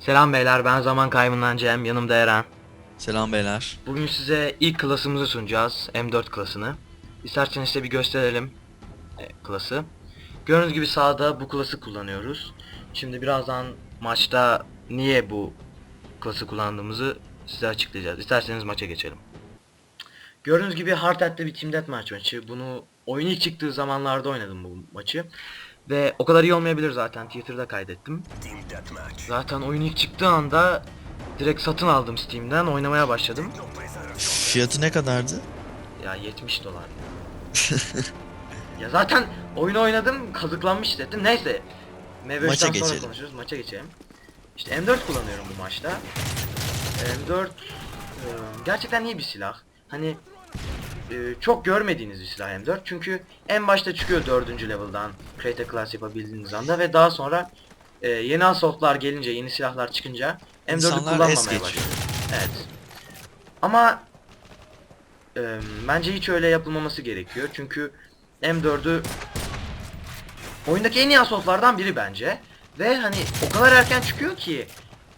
Selam beyler ben zaman kaybından Cem yanımda Eren. Selam beyler. Bugün size ilk klasımızı sunacağız M4 klasını. İsterseniz size bir gösterelim e, klası. Gördüğünüz gibi sağda bu klası kullanıyoruz. Şimdi birazdan maçta niye bu klası kullandığımızı size açıklayacağız. İsterseniz maça geçelim. Gördüğünüz gibi Hard Hat'te bir Team Deathmatch maçı. Bunu oyun ilk çıktığı zamanlarda oynadım bu maçı. Ve o kadar iyi olmayabilir zaten. Twitter'da kaydettim. Zaten oyun ilk çıktığı anda direkt satın aldım Steam'den oynamaya başladım. Fiyatı ne kadardı? Ya 70 dolar. ya zaten oyunu oynadım kazıklanmış dedim. Neyse. Maça MV3'ten sonra geçelim. konuşuruz. Maça geçelim. İşte M4 kullanıyorum bu maçta. M4 e, gerçekten iyi bir silah. Hani e, çok görmediğiniz bir silah M4. Çünkü en başta çıkıyor 4. level'dan Create a Class yapabildiğiniz anda ve daha sonra e, yeni assaultlar gelince, yeni silahlar çıkınca M4'ü İnsanlar es kullanmamaya başlıyor. Evet. Ama e, bence hiç öyle yapılmaması gerekiyor. Çünkü M4'ü oyundaki en iyi assaultlardan biri bence. Ve hani o kadar erken çıkıyor ki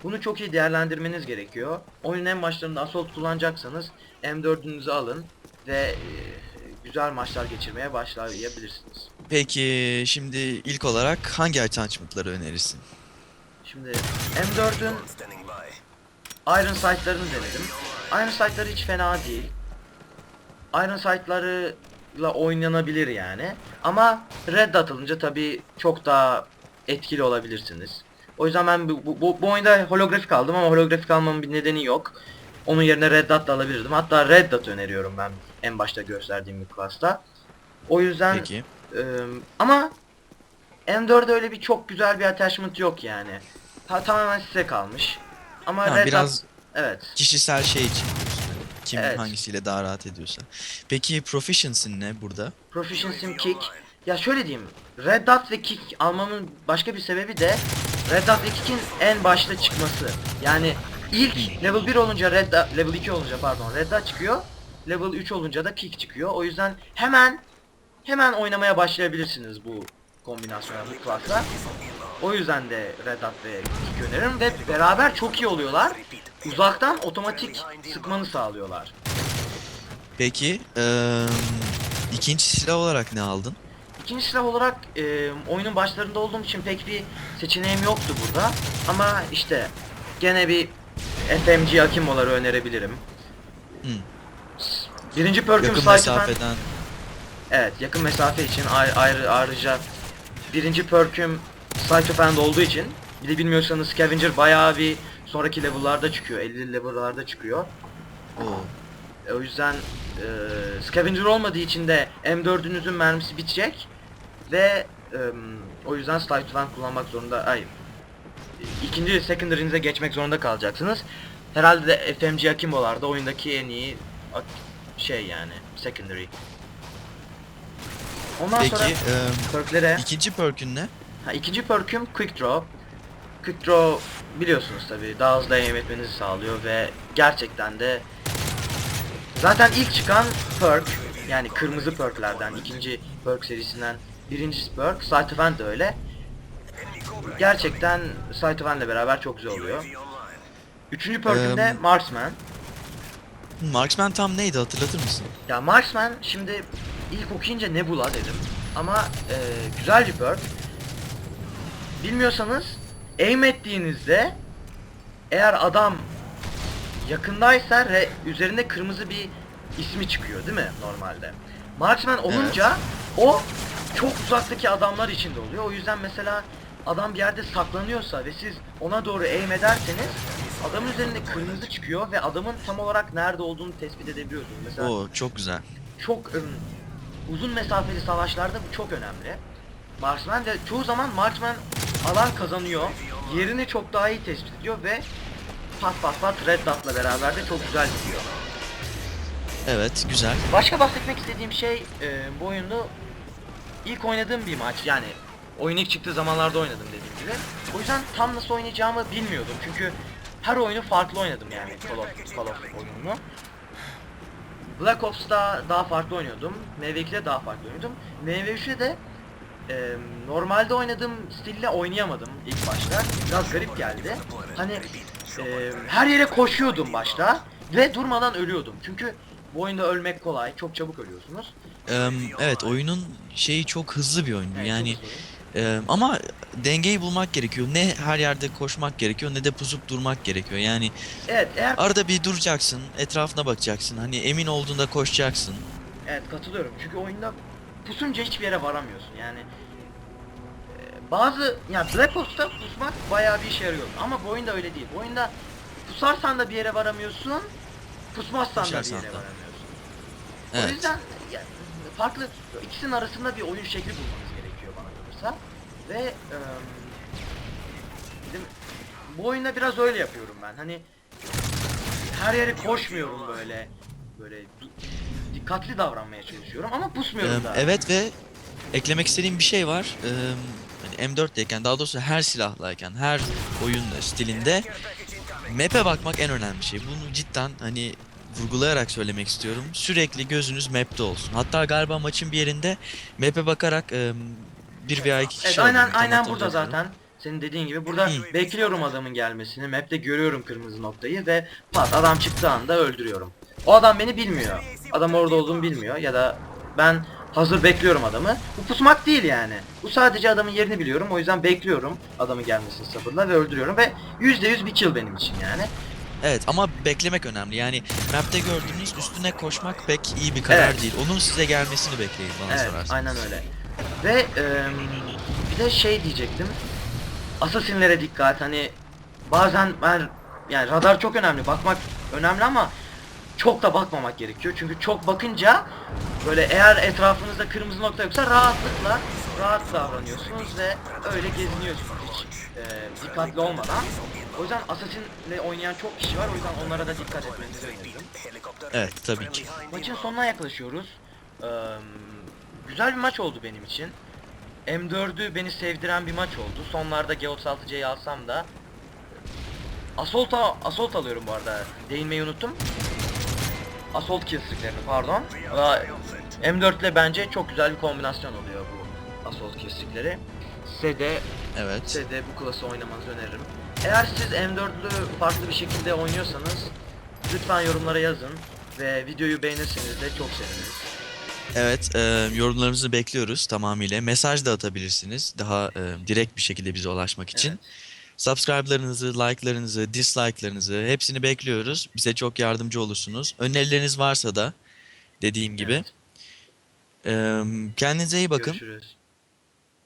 bunu çok iyi değerlendirmeniz gerekiyor. Oyunun en başlarında assault kullanacaksanız M4'ünüzü alın ve e, güzel maçlar geçirmeye başlayabilirsiniz. Peki şimdi ilk olarak hangi attachment'ları önerirsin? Şimdi M4'ün Iron Sight'larını denedim. Iron Sight'ları hiç fena değil. Iron Sight'larıyla oynanabilir yani. Ama Red Dot alınca tabi çok daha etkili olabilirsiniz. O yüzden ben bu, bu, bu, bu oyunda holografik aldım ama holografik almamın bir nedeni yok. Onun yerine Red Dot da alabilirdim. Hatta Red Dot öneriyorum ben en başta gösterdiğim bir klasta. O yüzden Peki. ee, ama M4'de öyle bir çok güzel bir attachment yok yani. Ta tamamen size kalmış. Ama Ha, Red biraz Dot- evet. kişisel şey için Kim Evet. hangisiyle daha rahat ediyorsa. Peki proficiency'in ne burada? Proficiency Kick. Ya şöyle diyeyim. Red Dot ve Kick almamın başka bir sebebi de Red Dot ve Kick'in en başta çıkması. Yani ilk level 1 olunca Red Dot, level 2 olunca pardon Red Dot çıkıyor. Level 3 olunca da Kick çıkıyor. O yüzden hemen hemen oynamaya başlayabilirsiniz bu kombinasyona, bu klasla. O yüzden de Red Dot ve Kick öneririm ve beraber çok iyi oluyorlar. Uzaktan otomatik sıkmanı sağlıyorlar. Peki eee, ikinci silah olarak ne aldın? İkinci silah olarak e, oyunun başlarında olduğum için pek bir seçeneğim yoktu burada. Ama işte gene bir FMG Akimo'ları önerebilirim. Hmm. Birinci perk'üm Yakın Sight of mesafeden Evet yakın mesafe için ayrı, ayrı ayrıca birinci perk'üm Sight of Hand olduğu için bir de bilmiyorsanız Scavenger bayağı bir sonraki level'larda çıkıyor. 50 level'larda çıkıyor. Oo. E, O yüzden e, scavenger olmadığı için de M4'ünüzün mermisi bitecek ve e, o yüzden slide falan kullanmak zorunda ay ikinci secondary'nize geçmek zorunda kalacaksınız. Herhalde de FMG Akimo'larda oyundaki en iyi şey yani secondary. Ondan Peki sonra perklere ikinci perk'ün ne? Ha, ikinci perk'üm Quick Draw. Quick Draw biliyorsunuz tabi daha hızlı aim etmenizi sağlıyor ve gerçekten de zaten ilk çıkan perk yani kırmızı perklerden ikinci perk serisinden birinci perk Sight de öyle. Gerçekten Hand'le beraber çok güzel oluyor. Üçüncü perk'üm de Em, Marksman. Marksman tam neydi hatırlatır mısın? Ya Marksman şimdi ilk okuyunca Nebula dedim. Ama e, güzel bir perk. Bilmiyorsanız aim ettiğinizde eğer adam yakındaysa re, üzerinde kırmızı bir ismi çıkıyor değil mi normalde? Marksman olunca o çok uzaktaki adamlar için de oluyor. O yüzden mesela adam bir yerde saklanıyorsa ve siz ona doğru aim ederseniz adamın üzerinde kırmızı çıkıyor ve adamın tam olarak nerede olduğunu tespit edebiliyorsunuz. Mesela Oo çok güzel. çok ım, uzun mesafeli savaşlarda bu çok önemli. Marksman de çoğu zaman Marksman alan kazanıyor. Yerini çok daha iyi tespit ediyor ve pat pat pat Red Dot'la beraber de çok güzel gidiyor. Evet güzel. Başka bahsetmek istediğim şey e, bu oyunda ilk oynadığım bir maç yani oyun ilk çıktığı zamanlarda oynadım dediğim gibi. O yüzden tam nasıl oynayacağımı bilmiyordum çünkü her oyunu farklı oynadım yani Call of, Call of oyununu. Black Ops'ta daha farklı oynuyordum. MV2'de daha farklı oynuyordum. MV3'de de e, normalde oynadığım stille oynayamadım ilk başta. Biraz garip geldi. Hani e, her yere koşuyordum başta ve durmadan ölüyordum. Çünkü bu oyunda ölmek kolay, çok çabuk ölüyorsunuz. Eee, evet oyunun şeyi çok hızlı bir oyun. Evet, Yani çok eee, ama dengeyi bulmak gerekiyor. Ne her yerde koşmak gerekiyor ne de pusup durmak gerekiyor. Yani Evet, eğer arada bir duracaksın, etrafına bakacaksın. Hani emin olduğunda koşacaksın. Evet katılıyorum. Çünkü oyunda pusunca hiçbir yere varamıyorsun. Yani e, bazı yani Black Ops'ta pusmak bayağı bir işe yarıyor. Ama bu oyunda öyle değil. Bu oyunda pusarsan da bir yere varamıyorsun. Pusmazsan da bir yere da. varamıyorsun. O Evet. yüzden ya, farklı ikisinin arasında bir oyun şekli bulmanız kalırsa. Ve bizim- bu oyunda biraz öyle yapıyorum ben. Hani her yere koşmuyorum böyle. Böyle di- dikkatli davranmaya çalışıyorum ama pusmuyorum Eee, da. evet ve eklemek istediğim bir şey var. Eee, hani M4'teyken daha doğrusu her silahlayken, her oyun stilinde map'e bakmak en önemli şey. Bunu cidden hani vurgulayarak söylemek istiyorum. Sürekli gözünüz map'te olsun. Hatta galiba maçın bir yerinde map'e bakarak bir veya iki kişi Evet aynen Tam aynen burada zaten. Senin dediğin gibi burada Hı. bekliyorum adamın gelmesini. Map'te görüyorum kırmızı noktayı ve pat adam çıktığı anda öldürüyorum. O adam beni bilmiyor. Adam orada olduğumu bilmiyor ya da ben hazır bekliyorum adamı. Bu pusmak değil yani. Bu sadece adamın yerini biliyorum. O yüzden bekliyorum adamın gelmesini sabırla ve öldürüyorum ve %100 bir kill benim için yani. Evet ama beklemek önemli. Yani map'te gördüğünüz üstüne koşmak pek iyi bir karar Evet. değil. Onun size gelmesini bekleyin bana Evet, sorarsanız. aynen öyle. Ve eee, bir de şey diyecektim. Asasinlere dikkat. Hani bazen ben yani radar çok önemli. Bakmak önemli ama çok da bakmamak gerekiyor. Çünkü çok bakınca böyle eğer etrafınızda kırmızı nokta yoksa rahatlıkla rahat davranıyorsunuz ve öyle geziniyorsunuz hiç eee, dikkatli olmadan. O yüzden Assassin'le oynayan çok kişi var. O yüzden onlara da dikkat etmenizi öneririm. Evet tabii ki. Maçın sonuna yaklaşıyoruz. Eee, güzel bir maç oldu benim için. M4'ü beni sevdiren bir maç oldu. Sonlarda G36C'yi alsam da Assault, Assault alıyorum bu arada. Değinmeyi unuttum. Assault killstreaklerini pardon. Aa, M4 ile bence çok güzel bir kombinasyon oluyor bu Assault killstreakleri. Size de Evet. size de bu klası oynamanızı öneririm. Eğer siz M4'lü farklı bir şekilde oynuyorsanız lütfen yorumlara yazın ve videoyu beğenirseniz de çok seviniriz. Evet, e, yorumlarınızı bekliyoruz tamamıyla. Mesaj da atabilirsiniz daha e, direkt bir şekilde bize ulaşmak için. Evet. Subscribe'larınızı, like'larınızı, dislike'larınızı hepsini bekliyoruz. Bize çok yardımcı olursunuz. Önerileriniz varsa da dediğim gibi. Evet. E, kendinize iyi bakın. Görüşürüz.